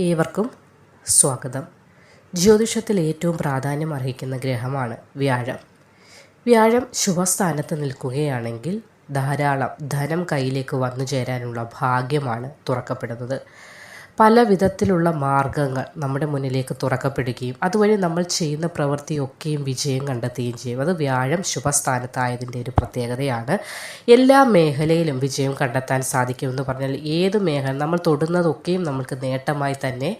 ഏവർക്കും സ്വാഗതം. ജ്യോതിഷത്തിൽ ഏറ്റവും പ്രാധാന്യം അർഹിക്കുന്ന ഗ്രഹമാണ് വ്യാഴം. വ്യാഴം ശുഭസ്ഥാനത്ത് നിൽക്കുകയാണെങ്കിൽ ധാരാളം ധനം കയ്യിലേക്ക് വന്നു ചേരാനുള്ള ഭാഗ്യമാണ് തുറക്കപ്പെടുന്നത്. പല വിധത്തിലുള്ള മാർഗങ്ങൾ നമ്മുടെ മുന്നിലേക്ക് തുറക്കപ്പെടുകയും അതുവഴി നമ്മൾ ചെയ്യുന്ന പ്രവൃത്തിയൊക്കെയും വിജയം കണ്ടെത്തുകയും ചെയ്യും. അത് വ്യാഴം ശുഭസ്ഥാനത്തായതിന്റെ ഒരു പ്രത്യേകതയാണ്. എല്ലാ മേഖലയിലും വിജയം കണ്ടെത്താൻ സാധിക്കുമെന്ന് പറഞ്ഞാൽ ഏത് മേഖല നമ്മൾ തൊടുന്നതൊക്കെയും നമുക്ക് നേട്ടമായി തന്നെ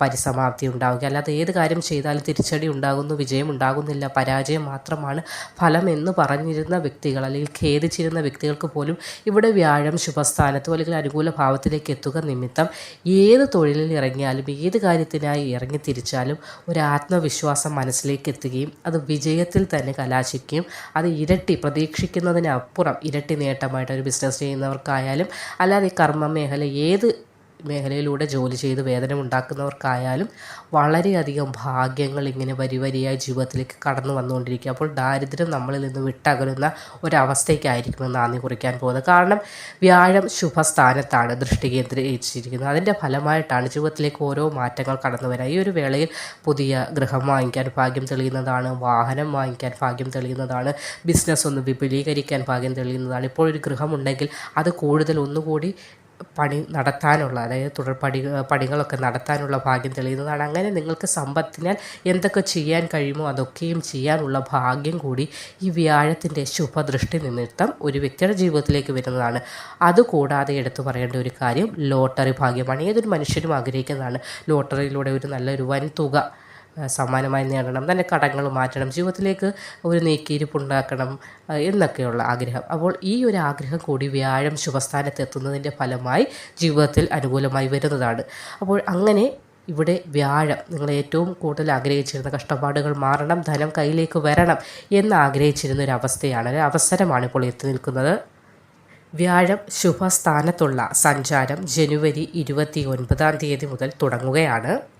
പരിസമാപ്തി ഉണ്ടാവുക അല്ലാതെ ഏത് കാര്യം ചെയ്താലും തിരിച്ചടി ഉണ്ടാകുന്നു വിജയം ഉണ്ടാകുന്നില്ല പരാജയം മാത്രമാണ് ഫലം എന്ന് പറഞ്ഞിരുന്ന വ്യക്തികൾ അല്ലെങ്കിൽ ഖേദിച്ചിരുന്ന വ്യക്തികൾക്ക് പോലും ഇവിടെ വ്യാഴം ശുഭസ്ഥാനത്തോ അല്ലെങ്കിൽ അനുകൂല ഭാവത്തിലേക്ക് എത്തുക നിമിത്തം ഏത് തൊഴിലിൽ ഇറങ്ങിയാലും ഏത് കാര്യത്തിനായി ഇറങ്ങി തിരിച്ചാലും ഒരു ആത്മവിശ്വാസം മനസ്സിലേക്ക് എത്തുകയും അത് വിജയത്തിൽ തന്നെ കലാശിക്കുകയും അത് ഇരട്ടി പ്രതീക്ഷിക്കുന്നതിനപ്പുറം ഇരട്ടി നേട്ടമായിട്ട് ഒരു ബിസിനസ് ചെയ്യുന്നവർക്കായാലും അല്ലാതെ കർമ്മ മേഖല ഏത് മേഖലയിലൂടെ ജോലി ചെയ്ത് വേതനം ഉണ്ടാക്കുന്നവർക്കായാലും വളരെയധികം ഭാഗ്യങ്ങൾ ഇങ്ങനെ വരി വരിയായി ജീവിതത്തിലേക്ക് കടന്നു വന്നുകൊണ്ടിരിക്കുക. അപ്പോൾ ദാരിദ്ര്യം നമ്മളിൽ നിന്ന് വിട്ടകലുന്ന ഒരവസ്ഥയ്ക്കായിരിക്കും നാന്ദി കുറിക്കാൻ പോകുന്നത്. കാരണം വ്യാഴം ശുഭസ്ഥാനത്താണ് ദൃഷ്ടി കേന്ദ്രീകരിച്ചിരിക്കുന്നത്. അതിന്റെ ഫലമായിട്ടാണ് ജീവിതത്തിലേക്ക് ഓരോ മാറ്റങ്ങൾ കടന്നു വരിക. ഈ ഒരു വേളയിൽ പുതിയ ഗൃഹം വാങ്ങിക്കാൻ ഭാഗ്യം തെളിയുന്നതാണ്. വാഹനം വാങ്ങിക്കാൻ ഭാഗ്യം തെളിയുന്നതാണ്. ബിസിനസ് ഒന്ന് വിപുലീകരിക്കാൻ ഭാഗ്യം തെളിയുന്നതാണ്. ഇപ്പോൾ ഒരു ഗൃഹമുണ്ടെങ്കിൽ അത് കൂടുതൽ ഒന്നുകൂടി പണി നടത്താനുള്ള അതായത് തുടർ പടി പണികളൊക്കെ നടത്താനുള്ള ഭാഗ്യം തെളിയുന്നതാണ്. അങ്ങനെ നിങ്ങൾക്ക് സമ്പത്തിനാൽ എന്തൊക്കെ ചെയ്യാൻ കഴിയുമോ അതൊക്കെയും ചെയ്യാനുള്ള ഭാഗ്യം കൂടി ഈ വ്യാഴത്തിന്റെ ശുഭദൃഷ്ടി നിമിത്തം ഒരു വ്യക്തിയുടെ ജീവിതത്തിലേക്ക് വരുന്നതാണ്. അതുകൂടാതെ എടുത്തു പറയേണ്ട ഒരു കാര്യം ലോട്ടറി ഭാഗ്യമാണ്. ഏതൊരു മനുഷ്യരും ആഗ്രഹിക്കുന്നതാണ് ലോട്ടറിയിലൂടെ ഒരു നല്ലൊരു വൻ തുക സമ്മാനമായി നേടണം തന്റെ കടങ്ങൾ മാറ്റണം ജീവിതത്തിലേക്ക് ഒരു നീക്കിയിരിപ്പുണ്ടാക്കണം എന്നൊക്കെയുള്ള ആഗ്രഹം. അപ്പോൾ ഈ ഒരു ആഗ്രഹം കൂടി വ്യാഴം ശുഭസ്ഥാനത്ത് എത്തുന്നതിന്റെ ഫലമായി ജീവിതത്തിൽ അനുകൂലമായി വരുന്നതാണ്. അപ്പോൾ അങ്ങനെ ഇവിടെ വ്യാഴം നിങ്ങൾ ഏറ്റവും കൂടുതൽ ആഗ്രഹിച്ചിരുന്ന കഷ്ടപ്പാടുകൾ മാറണം ധനം കയ്യിലേക്ക് വരണം എന്ന് ആഗ്രഹിച്ചിരുന്ന ഒരു അവസ്ഥയാണ് ഒരു അവസരമാണ് ഇപ്പോൾ എത്തി നിൽക്കുന്നത്. വ്യാഴം ശുഭസ്ഥാനത്തുള്ള സഞ്ചാരം ജനുവരി ഇരുപത്തി ഒൻപതാം തീയതി മുതൽ തുടങ്ങുകയാണ്.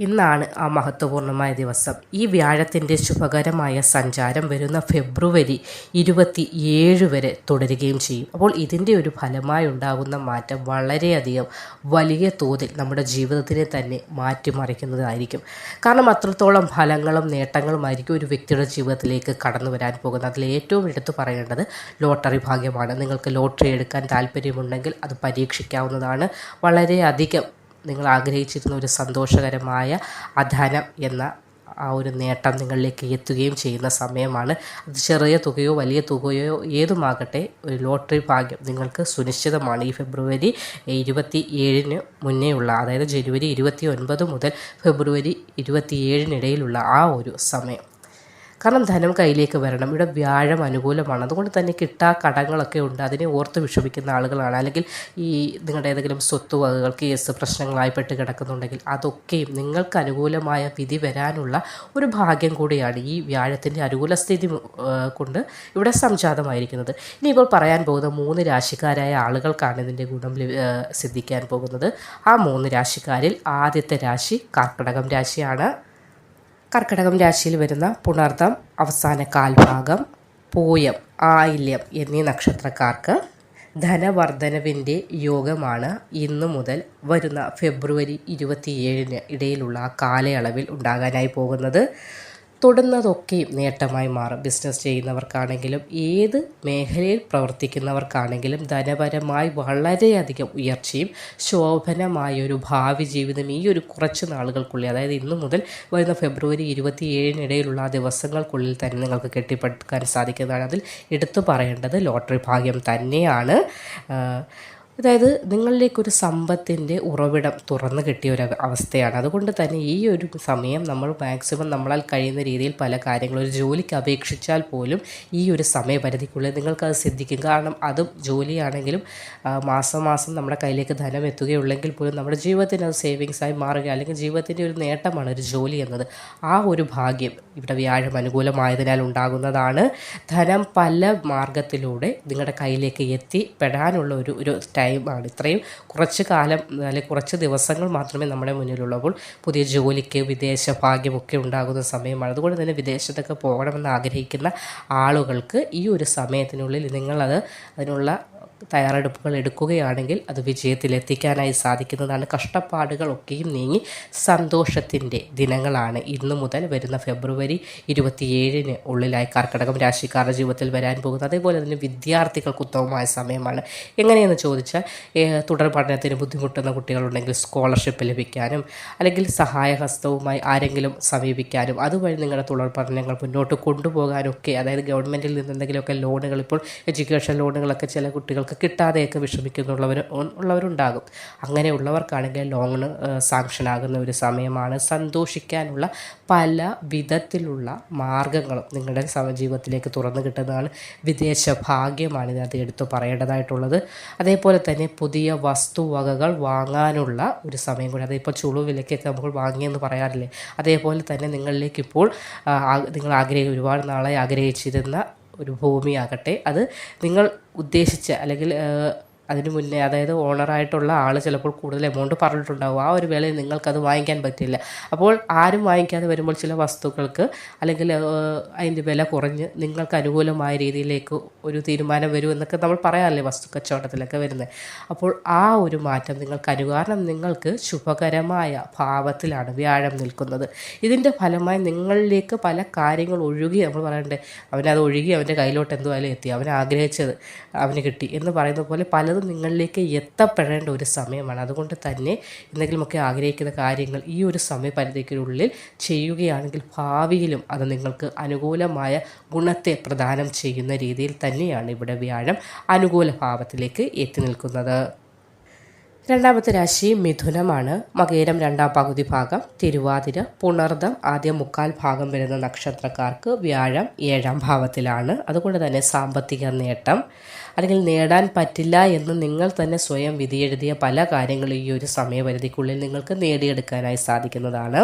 ഇന്നാണ് ആ മഹത്വപൂർണമായ ദിവസം. ഈ വ്യാഴത്തിന്റെ ശുഭകരമായ സഞ്ചാരം വരുന്ന ഫെബ്രുവരി ഇരുപത്തി ഏഴ് വരെ തുടരുകയും ചെയ്യും. അപ്പോൾ ഇതിന്റെ ഒരു ഫലമായി ഉണ്ടാകുന്ന മാറ്റം വളരെയധികം വലിയ തോതിൽ നമ്മുടെ ജീവിതത്തിനെ തന്നെ മാറ്റിമറിക്കുന്നതായിരിക്കും. കാരണം അത്രത്തോളം ഫലങ്ങളും നേട്ടങ്ങളുമായിരിക്കും ഒരു വ്യക്തിയുടെ ജീവിതത്തിലേക്ക് കടന്നു വരാൻ പോകുന്നത്. അതിൽ ഏറ്റവും എടുത്തു പറയേണ്ടത് ലോട്ടറി ഭാഗ്യമാണ്. നിങ്ങൾക്ക് ലോട്ടറി എടുക്കാൻ താല്പര്യമുണ്ടെങ്കിൽ അത് പരീക്ഷിക്കാവുന്നതാണ്. വളരെയധികം നിങ്ങൾ ആഗ്രഹിച്ചിരുന്ന ഒരു സന്തോഷകരമായ അധനം എന്ന ആ ഒരു നേട്ടം നിങ്ങളിലേക്ക് എത്തുകയും ചെയ്യുന്ന സമയമാണ്. അത് ചെറിയ തുകയോ വലിയ തുകയോ ഏതുമാകട്ടെ ഒരു ലോട്ടറി ഭാഗ്യം നിങ്ങൾക്ക് സുനിശ്ചിതമാണ്. ഈ ഫെബ്രുവരി ഇരുപത്തി ഏഴിന് മുന്നേ ഉള്ള അതായത് ജനുവരി ഇരുപത്തി ഒൻപത് മുതൽ ഫെബ്രുവരി ഇരുപത്തി ഏഴിനിടയിലുള്ള ആ ഒരു സമയം കാരണം ധനം കയ്യിലേക്ക് വരണം. ഇവിടെ വ്യാഴം അനുകൂലമാണ്. അതുകൊണ്ട് തന്നെ കിട്ടാ കടങ്ങളൊക്കെ ഉണ്ട്. അതിനെ ഓർത്ത് വിഷമിക്കുന്ന ആളുകളാണ്. അല്ലെങ്കിൽ ഈ നിങ്ങളുടെ ഏതെങ്കിലും സ്വത്ത് വകകൾ കേസ് പ്രശ്നങ്ങളായി പെട്ട് കിടക്കുന്നുണ്ടെങ്കിൽ അതൊക്കെയും നിങ്ങൾക്ക് അനുകൂലമായ വിധി വരാനുള്ള ഒരു ഭാഗ്യം കൂടിയാണ് ഈ വ്യാഴത്തിന്റെ അനുകൂല സ്ഥിതി കൊണ്ട് ഇവിടെ സംജാതമായിരിക്കുന്നത്. ഇനിയിപ്പോൾ പറയാൻ പോകുന്ന മൂന്ന് രാശിക്കാരായ ആളുകൾക്കാണ് ഇതിന്റെ ഗുണം സിദ്ധിക്കാൻ പോകുന്നത്. ആ മൂന്ന് രാശിക്കാരിൽ ആദ്യത്തെ രാശി കർക്കിടകം രാശിയാണ്. കർക്കിടകം രാശിയിൽ വരുന്ന പുണർദം അവസാന കാൽഭാഗം പൂയം ആയില്യം എന്നീ നക്ഷത്രക്കാർക്ക് ധനവർദ്ധനവിന്റെ യോഗമാണ് ഇന്നു മുതൽ വരുന്ന ഫെബ്രുവരി ഇരുപത്തിയേഴിന് ഇടയിലുള്ള കാലയളവിൽ ഉണ്ടാകാനായി പോകുന്നത്. തൊടുന്നതൊക്കെയും നേട്ടമായി മാറും. ബിസിനസ് ചെയ്യുന്നവർക്കാണെങ്കിലും ഏത് മേഖലയിൽ പ്രവർത്തിക്കുന്നവർക്കാണെങ്കിലും ധനപരമായി വളരെയധികം ഉയർച്ചയും ശോഭനമായ ഒരു ഭാവി ജീവിതം ഈ ഒരു കുറച്ച് നാളുകൾക്കുള്ളിൽ അതായത് ഇന്നു മുതൽ വരുന്ന ഫെബ്രുവരി ഇരുപത്തി ഏഴിനിടയിലുള്ള ആ ദിവസങ്ങൾക്കുള്ളിൽ തന്നെ നിങ്ങൾക്ക് കെട്ടിപ്പടുക്കാൻ സാധിക്കുന്നതാണ്. അതിൽ എടുത്തു പറയേണ്ടത് ലോട്ടറി ഭാഗ്യം തന്നെയാണ്. അതായത് നിങ്ങളിലേക്കൊരു സമ്പത്തിന്റെ ഉറവിടം തുറന്നു കിട്ടിയ ഒരു അവസ്ഥയാണ്. അതുകൊണ്ട് തന്നെ ഈ ഒരു സമയം നമ്മൾ മാക്സിമം നമ്മളാൽ കഴിയുന്ന രീതിയിൽ പല കാര്യങ്ങളും ഒരു ജോലിക്ക് അപേക്ഷിച്ചാൽ പോലും ഈ ഒരു സമയപരിധിക്കുള്ളിൽ നിങ്ങൾക്കത് സിദ്ധിക്കും. കാരണം അതും ജോലിയാണെങ്കിലും മാസം മാസം നമ്മുടെ കയ്യിലേക്ക് ധനം എത്തുകയുള്ളെങ്കിൽ പോലും നമ്മുടെ ജീവിതത്തിന് അത് സേവിങ്സായി മാറുക അല്ലെങ്കിൽ ജീവിതത്തിന്റെ ഒരു നേട്ടമാണ് ഒരു ജോലി എന്നത്. ആ ഒരു ഭാഗ്യം ഇവിടെ വ്യാഴം അനുകൂലമായതിനാൽ ഉണ്ടാകുന്നതാണ്. ധനം പല മാർഗത്തിലൂടെ നിങ്ങളുടെ കയ്യിലേക്ക് എത്തിപ്പെടാനുള്ള ഒരു ഒരു ടൈമാണ്. ഇത്രയും കുറച്ച് കാലം അല്ലെങ്കിൽ കുറച്ച് ദിവസങ്ങൾ മാത്രമേ നമ്മുടെ മുന്നിലുള്ളപ്പോൾ പുതിയ ജോലിക്ക് വിദേശ ഭാഗ്യമൊക്കെ ഉണ്ടാകുന്ന സമയമാണ്. അതുകൊണ്ട് തന്നെ വിദേശത്തൊക്കെ പോകണമെന്ന് ആഗ്രഹിക്കുന്ന ആളുകൾക്ക് ഈ ഒരു സമയത്തിനുള്ളിൽ നിങ്ങളത് അതിനുള്ള തയ്യാറെടുപ്പുകൾ എടുക്കുകയാണെങ്കിൽ അത് വിജയത്തിലെത്തിക്കാനായി സാധിക്കുന്നതാണ്. കഷ്ടപ്പാടുകളൊക്കെയും നീങ്ങി സന്തോഷത്തിന്റെ ദിനങ്ങളാണ് ഇന്നു മുതൽ വരുന്ന ഫെബ്രുവരി ഇരുപത്തിയേഴിന് ഉള്ളിലായി കർക്കടകം രാശിക്കാരുടെ ജീവിതത്തിൽ വരാൻ പോകുന്നത്. അതേപോലെ തന്നെ വിദ്യാർത്ഥികൾക്ക് ഉത്തമമായ സമയമാണ്. എങ്ങനെയെന്ന് ചോദിച്ചാൽ തുടർ പഠനത്തിന് ബുദ്ധിമുട്ടുന്ന കുട്ടികളുണ്ടെങ്കിൽ സ്കോളർഷിപ്പ് ലഭിക്കാനും അല്ലെങ്കിൽ സഹായഹസ്തവുമായി ആരെങ്കിലും സമീപിക്കാനും അതുവഴി നിങ്ങളുടെ തുടർ പഠനങ്ങൾ മുന്നോട്ട് കൊണ്ടുപോകാനൊക്കെ അതായത് ഗവൺമെന്റിൽ നിന്ന് എന്തെങ്കിലുമൊക്കെ ലോണുകൾ ഇപ്പോൾ എഡ്യൂക്കേഷൻ ലോണുകളൊക്കെ ചില കുട്ടികൾക്ക് കിട്ടാതെയൊക്കെ വിഷമിക്കുന്നുള്ളവർ ഉള്ളവരുണ്ടാകും. അങ്ങനെയുള്ളവർക്കാണെങ്കിൽ ലോണിന് സാങ്ഷൻ ആകുന്ന ഒരു സമയമാണ്. സന്തോഷിക്കാനുള്ള പല വിധത്തിലുള്ള മാർഗങ്ങളും നിങ്ങളുടെ സമജീവിതത്തിലേക്ക് തുറന്നു കിട്ടുന്നതാണ്. വിദേശ ഭാഗ്യമാണ് ഇതിനകത്ത് എടുത്തു പറയേണ്ടതായിട്ടുള്ളത്. അതേപോലെ തന്നെ പുതിയ വസ്തുവകകൾ വാങ്ങാനുള്ള ഒരു സമയം കൂടി. അതിപ്പോൾ ചുളു വിലയ്ക്കൊക്കെ നമ്മൾ വാങ്ങിയെന്ന് പറയാറില്ലേ? അതേപോലെ തന്നെ നിങ്ങളിലേക്ക് ഇപ്പോൾ നിങ്ങൾ ആഗ്രഹി ഒരുപാട് നാളെ ആഗ്രഹിച്ചിരുന്ന ഒരു ഭൂമിയാകട്ടെ. അത് നിങ്ങൾ ഉദ്ദേശിച്ച അല്ലെങ്കിൽ അതിന് മുന്നേ അതായത് ഓണറായിട്ടുള്ള ആൾ ചിലപ്പോൾ കൂടുതൽ എമൗണ്ട് പറഞ്ഞിട്ടുണ്ടാകും ആ ഒരു വേളയിൽ നിങ്ങൾക്കത് വാങ്ങിക്കാൻ പറ്റില്ല. അപ്പോൾ ആരും വാങ്ങിക്കാതെ വരുമ്പോൾ ചില വസ്തുക്കൾക്ക് അല്ലെങ്കിൽ അതിന്റെ വില കുറഞ്ഞ് നിങ്ങൾക്ക് അനുകൂലമായ രീതിയിലേക്ക് ഒരു തീരുമാനം വരും എന്നൊക്കെ നമ്മൾ പറയാറില്ലേ വസ്തു കച്ചവടത്തിലൊക്കെ വരുന്നത് അപ്പോൾ ആ ഒരു മാറ്റം നിങ്ങൾക്ക് അനു കാരണം നിങ്ങൾക്ക് ശുഭകരമായ ഭാവത്തിലാണ് വ്യാഴം നിൽക്കുന്നത്. ഇതിന്റെ ഫലമായി നിങ്ങളിലേക്ക് പല കാര്യങ്ങൾ ഒഴുകി നമ്മൾ പറയണ്ടേ അവനത് ഒഴുകി അവന്റെ കയ്യിലോട്ട് എന്തുവായാലും എത്തി അവൻ ആഗ്രഹിച്ചത് അവന് കിട്ടി എന്ന് പറയുന്ന പോലെ പലതും നിങ്ങളിലേക്ക് എത്തപ്പെടേണ്ട ഒരു സമയമാണ്. അതുകൊണ്ട് തന്നെ എന്തെങ്കിലുമൊക്കെ ആഗ്രഹിക്കുന്ന കാര്യങ്ങൾ ഈ ഒരു സമയപരിധിക്കുള്ളിൽ ചെയ്യുകയാണെങ്കിൽ ഭാവിയിലും അത് നിങ്ങൾക്ക് അനുകൂലമായ ഗുണത്തെ പ്രദാനം ചെയ്യുന്ന രീതിയിൽ തന്നെയാണ് ഇവിടെ വ്യാഴം അനുകൂല ഭാവത്തിലേക്ക് എത്തി നിൽക്കുന്നത്. രണ്ടാമത്തെ രാശി മിഥുനമാണ്. മകേരം രണ്ടാം പകുതി ഭാഗം തിരുവാതിര പുണർദം ആദ്യം മുക്കാൽ ഭാഗം വരുന്ന നക്ഷത്രക്കാർക്ക് വ്യാഴം ഏഴാം ഭാവത്തിലാണ്. അതുകൊണ്ട് തന്നെ സാമ്പത്തിക നേട്ടം. അല്ലെങ്കിൽ നേടാൻ പറ്റില്ല എന്ന് നിങ്ങൾ തന്നെ സ്വയം വിധിയെഴുതിയ പല കാര്യങ്ങളും ഈ ഒരു സമയപരിധിക്കുള്ളിൽ നിങ്ങൾക്ക് നേടിയെടുക്കാനായി സാധിക്കുന്നതാണ്.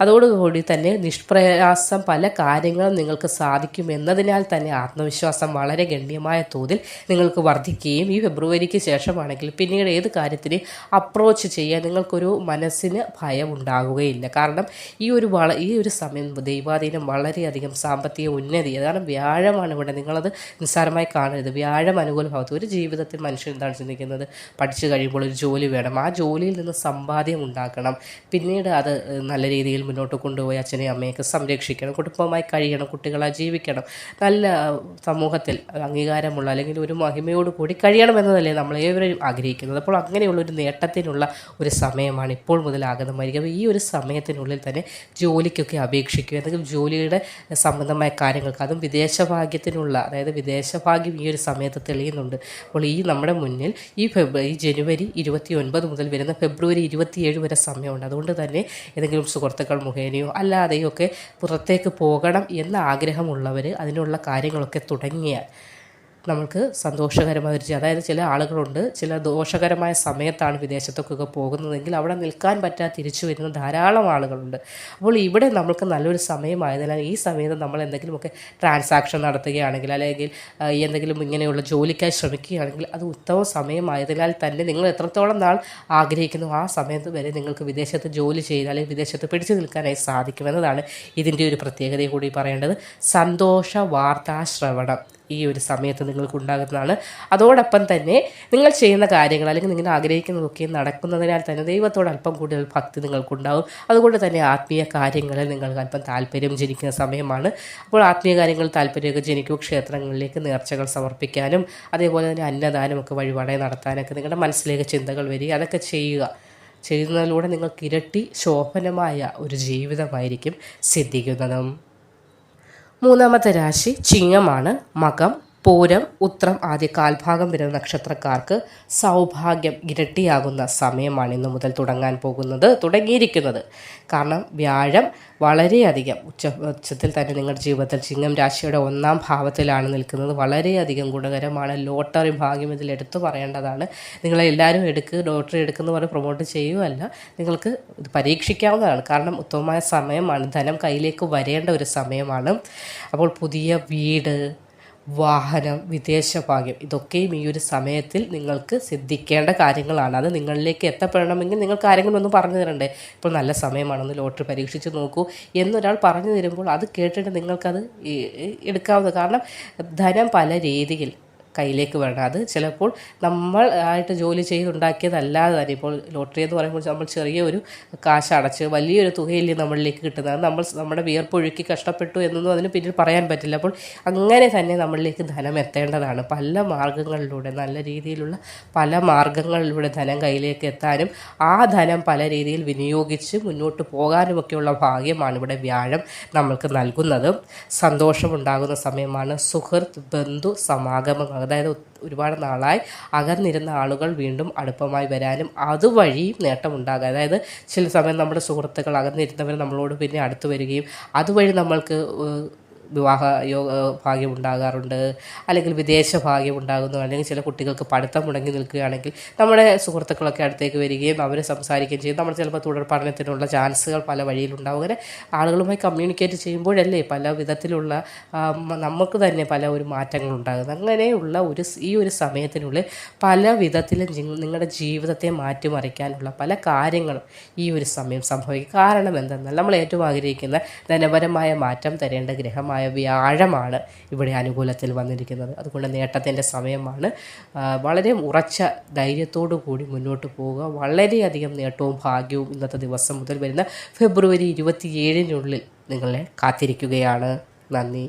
അതോടുകൂടി തന്നെ നിഷ്പ്രയാസം പല കാര്യങ്ങളും നിങ്ങൾക്ക് സാധിക്കും എന്നതിനാൽ തന്നെ ആത്മവിശ്വാസം വളരെ ഗണ്യമായ തോതിൽ നിങ്ങൾക്ക് വർദ്ധിക്കുകയും ഈ ഫെബ്രുവരിക്ക് ശേഷമാണെങ്കിൽ പിന്നീട് ഏത് കാര്യത്തിന് അപ്രോച്ച് ചെയ്യാൻ നിങ്ങൾക്കൊരു മനസ്സിന് ഭയം ഉണ്ടാകുകയില്ല കാരണം ഈ ഒരു വള ഈ ഒരു സമയം ദൈവാധീനം വളരെയധികം സാമ്പത്തിക ഉന്നതി കാരണം വ്യാഴമാണ് ഇവിടെ നിങ്ങളത് നിസ്സാരമായി കാണരുത്. വ്യാഴം അനുകൂല ഭാവത്ത് ഒരു ജീവിതത്തിൽ മനുഷ്യൻ എന്താണ് ചിന്തിക്കുന്നത്? പഠിച്ചു കഴിയുമ്പോൾ ഒരു ജോലി വേണം. ആ ജോലിയിൽ നിന്ന് സമ്പാദ്യം ഉണ്ടാക്കണം. പിന്നീട് അത് നല്ല രീതിയിൽ മുന്നോട്ട് കൊണ്ടുപോയി അച്ഛനെയും അമ്മയൊക്കെ സംരക്ഷിക്കണം. കുടുംബമായി കഴിയണം. കുട്ടികളെ ജീവിക്കണം. നല്ല സമൂഹത്തിൽ അംഗീകാരമുള്ള അല്ലെങ്കിൽ ഒരു മഹിമയോട് കൂടി കഴിയണം എന്നതല്ലേ നമ്മൾ ഏവരും ആഗ്രഹിക്കുന്നത്. അപ്പോൾ അങ്ങനെയുള്ള ഒരു നേട്ടത്തിനുള്ള ഒരു സമയമാണ് ഇപ്പോൾ മുതലാകുന്നതായിരിക്കും. അപ്പോൾ ഈ ഒരു സമയത്തിനുള്ളിൽ തന്നെ ജോലിക്കൊക്കെ അപേക്ഷിക്കുക. എന്തെങ്കിലും ജോലിയുടെ സംബന്ധമായ കാര്യങ്ങൾക്ക് അതും വിദേശഭാഗ്യത്തിനുള്ള അതായത് വിദേശഭാഗ്യം ഈ ഒരു സമയത്ത് തെളിയുന്നുണ്ട്. അപ്പോൾ ഈ നമ്മുടെ മുന്നിൽ ഈ ഫെബ്രുവരി ജനുവരി ഇരുപത്തി ഒൻപത് മുതൽ വരുന്ന ഫെബ്രുവരി ഇരുപത്തിയേഴ് വരെ സമയമുണ്ട്. അതുകൊണ്ട് തന്നെ ഏതെങ്കിലും സുഹൃത്തുക്കൾ മുഖേനയോ അല്ലാതെയോ ഒക്കെ പുറത്തേക്ക് പോകണം എന്ന ആഗ്രഹമുള്ളവർ അതിനുള്ള കാര്യങ്ങളൊക്കെ തുടങ്ങിയാൽ നമ്മൾക്ക് സന്തോഷകരമായ ഒരു ജി- അതായത് ചില ആളുകളുണ്ട് ചില ദോഷകരമായ സമയത്താണ് വിദേശത്തൊക്കെ പോകുന്നതെങ്കിൽ അവിടെ നിൽക്കാൻ പറ്റാതെ തിരിച്ചു വരുന്ന ധാരാളം ആളുകളുണ്ട്. അപ്പോൾ ഇവിടെ നമ്മൾക്ക് നല്ലൊരു സമയമായതിനാൽ ഈ സമയത്ത് നമ്മൾ എന്തെങ്കിലുമൊക്കെ ട്രാൻസാക്ഷൻ നടത്തുകയാണെങ്കിൽ അല്ലെങ്കിൽ എന്തെങ്കിലും ഇങ്ങനെയുള്ള ജോലിക്കായി ശ്രമിക്കുകയാണെങ്കിൽ അത് ഉത്തമ സമയമായതിനാൽ തന്നെ നിങ്ങൾ എത്രത്തോളം നാൾ ആഗ്രഹിക്കുന്നു ആ സമയത്ത് വരെ നിങ്ങൾക്ക് വിദേശത്ത് ജോലി ചെയ്ത് അല്ലെങ്കിൽ വിദേശത്ത് പിടിച്ചു നിൽക്കാനായി സാധിക്കുമെന്നതാണ് ഇതിന്റെ ഒരു പ്രത്യേകത കൂടി പറയേണ്ടത്. സന്തോഷ വാർത്താ ശ്രവണം. ഈ ഒരു സമയത്ത് നിങ്ങൾക്ക് ഉണ്ടാകുന്നതാണ്. അതോടൊപ്പം തന്നെ നിങ്ങൾ ചെയ്യുന്ന കാര്യങ്ങൾ അല്ലെങ്കിൽ നിങ്ങൾ ആഗ്രഹിക്കുന്നതൊക്കെ നടക്കുന്നതിനാൽ തന്നെ ദൈവത്തോട് അല്പം കൂടുതൽ ഭക്തി നിങ്ങൾക്കുണ്ടാവും. അതുകൊണ്ട് തന്നെ ആത്മീയ കാര്യങ്ങളിൽ നിങ്ങൾക്ക് അല്പം താല്പര്യം ജനിക്കുന്ന സമയമാണ്. അപ്പോൾ ആത്മീയ കാര്യങ്ങളിൽ താല്പര്യമൊക്കെ ജനിക്കും ക്ഷേത്രങ്ങളിലേക്ക് നേർച്ചകൾ സമർപ്പിക്കാനും അതേപോലെ തന്നെ അന്നദാനമൊക്കെ വഴിപാടായി നടത്താനൊക്കെ നിങ്ങളുടെ മനസ്സിലേക്ക് ചിന്തകൾ വരിക. അതൊക്കെ ചെയ്യുക. ചെയ്യുന്നതിലൂടെ നിങ്ങൾക്ക് ഇരട്ടി ശോഭനമായ ഒരു ജീവിതമായിരിക്കും സിദ്ധിക്കുന്നതും. മൂന്നാമത്തെ രാശി ചിങ്ങമാണ് മകം. പൂരം ഉത്രം ആദ്യ കാൽഭാഗം വരുന്ന നക്ഷത്രക്കാർക്ക് സൗഭാഗ്യം ഇരട്ടിയാകുന്ന സമയമാണ് ഇന്നു മുതൽ തുടങ്ങാൻ പോകുന്നത് തുടങ്ങിയിരിക്കുന്നത്. കാരണം വ്യാഴം വളരെയധികം ഉച്ച ഉച്ചത്തിൽ തന്നെ നിങ്ങളുടെ ജീവിതത്തിൽ ചിങ്ങം രാശിയുടെ ഒന്നാം ഭാവത്തിലാണ് നിൽക്കുന്നത്. വളരെയധികം ഗുണകരമാണ്. ലോട്ടറി ഭാഗ്യം ഇതിൽ എടുത്തു പറയേണ്ടതാണ്. നിങ്ങളെല്ലാവരും എടുക്കുക ലോട്ടറി എടുക്കുന്ന പറഞ്ഞ് പ്രൊമോട്ട് ചെയ്യുകയല്ല നിങ്ങൾക്ക് ഇത് പരീക്ഷിക്കാവുന്നതാണ്. കാരണം ഉത്തമമായ സമയമാണ്. ധനം കയ്യിലേക്ക് വരേണ്ട ഒരു സമയമാണ്. അപ്പോൾ പുതിയ വീട് വാഹനം വിദേശ ഭാഗ്യം ഇതൊക്കെയും ഈ ഒരു സമയത്തിൽ നിങ്ങൾക്ക് സിദ്ധിക്കേണ്ട കാര്യങ്ങളാണ്. അത് നിങ്ങളിലേക്ക് എത്തപ്പെടണമെങ്കിൽ നിങ്ങൾ ആരെങ്കിലും ഒന്ന് പറഞ്ഞു തരണ്ടേ? ഇപ്പോൾ നല്ല സമയമാണെന്ന് ലോട്ടറി പരീക്ഷിച്ച് നോക്കൂ എന്നൊരാൾ പറഞ്ഞു തരുമ്പോൾ അത് കേട്ടിട്ട് നിങ്ങൾക്കത് എടുക്കാവുന്നത് കാരണം ധനം പല രീതിയിൽ കയ്യിലേക്ക് വരണം അത് ചിലപ്പോൾ നമ്മൾ ആയിട്ട് ജോലി ചെയ്തുണ്ടാക്കിയതല്ലാതെ തന്നെ. ഇപ്പോൾ ലോട്ടറി എന്ന് പറയുമ്പോൾ നമ്മൾ ചെറിയൊരു കാശ് അടച്ച് വലിയൊരു തുകയില്ലേ നമ്മളിലേക്ക് കിട്ടുന്നത്. നമ്മൾ നമ്മുടെ വിയർപ്പൊഴുക്കി കഷ്ടപ്പെട്ടു എന്നൊന്നും അതിന് പിന്നിൽ പറയാൻ പറ്റില്ല. അപ്പോൾ അങ്ങനെ തന്നെ നമ്മളിലേക്ക് ധനം എത്തേണ്ടതാണ്. പല മാർഗങ്ങളിലൂടെ നല്ല രീതിയിലുള്ള പല മാർഗങ്ങളിലൂടെ ധനം കയ്യിലേക്ക് എത്താനും ആ ധനം പല രീതിയിൽ വിനിയോഗിച്ച് മുന്നോട്ട് പോകാനുമൊക്കെയുള്ള ഭാഗ്യമാണ് ഇവിടെ വ്യാഴം നമ്മൾക്ക് നൽകുന്നത്. സന്തോഷമുണ്ടാകുന്ന സമയമാണ് സുഹൃത്ത് ബന്ധു സമാഗമങ്ങൾ. അതായത് ഒരുപാട് നാളായി അകന്നിരുന്ന ആളുകൾ വീണ്ടും അടുപ്പമായി വരാനും അതുവഴിയും നേട്ടമുണ്ടാകുക. അതായത് ചില സമയം നമ്മുടെ സുഹൃത്തുക്കൾ അകന്നിരുന്നവർ നമ്മളോട് പിന്നെ അടുത്ത് വരികയും അതുവഴി നമ്മൾക്ക് വിവാഹ യോഗ ഭാഗ്യം ഉണ്ടാകാറുണ്ട്. അല്ലെങ്കിൽ വിദേശ ഭാഗ്യം ഉണ്ടാകുന്നു. അല്ലെങ്കിൽ ചില കുട്ടികൾക്ക് പഠിത്തം മുടങ്ങി നിൽക്കുകയാണെങ്കിൽ നമ്മുടെ സുഹൃത്തുക്കളൊക്കെ അടുത്തേക്ക് വരികയും അവരെ സംസാരിക്കുകയും ചെയ്യും. നമ്മൾ ചിലപ്പോൾ തുടർ പഠനത്തിനുള്ള ചാൻസുകൾ പല വഴിയിലുണ്ടാവും. അങ്ങനെ ആളുകളുമായി കമ്മ്യൂണിക്കേറ്റ് ചെയ്യുമ്പോഴല്ലേ പല വിധത്തിലുള്ള നമുക്ക് തന്നെ പല ഒരു മാറ്റങ്ങൾ ഉണ്ടാകുന്നത്. അങ്ങനെയുള്ള ഒരു ഈ ഒരു സമയത്തിനുള്ളിൽ പല വിധത്തിലും നിങ്ങളുടെ ജീവിതത്തെ മാറ്റിമറിക്കാനുള്ള പല കാര്യങ്ങളും ഈ ഒരു സമയം സംഭവിക്കും. കാരണം എന്തെന്നാൽ നമ്മൾ ഏറ്റവും ആഗ്രഹിക്കുന്ന ധനപരമായ മാറ്റം തരേണ്ട ഗ്രഹമായ വ്യാഴമാണ് ഇവിടെ അനുകൂലത്തിൽ വന്നിരിക്കുന്നത്. അതുകൊണ്ട് നേട്ടത്തിന്റെ സമയമാണ്. വളരെ ഉറച്ച ധൈര്യത്തോടു കൂടി മുന്നോട്ട് പോവുക. വളരെയധികം നേട്ടവും ഭാഗ്യവും ഇന്നത്തെ ദിവസം മുതൽ വരുന്ന ഫെബ്രുവരി ഇരുപത്തിയേഴിനുള്ളിൽ നിങ്ങളെ കാത്തിരിക്കുകയാണ്. നന്ദി.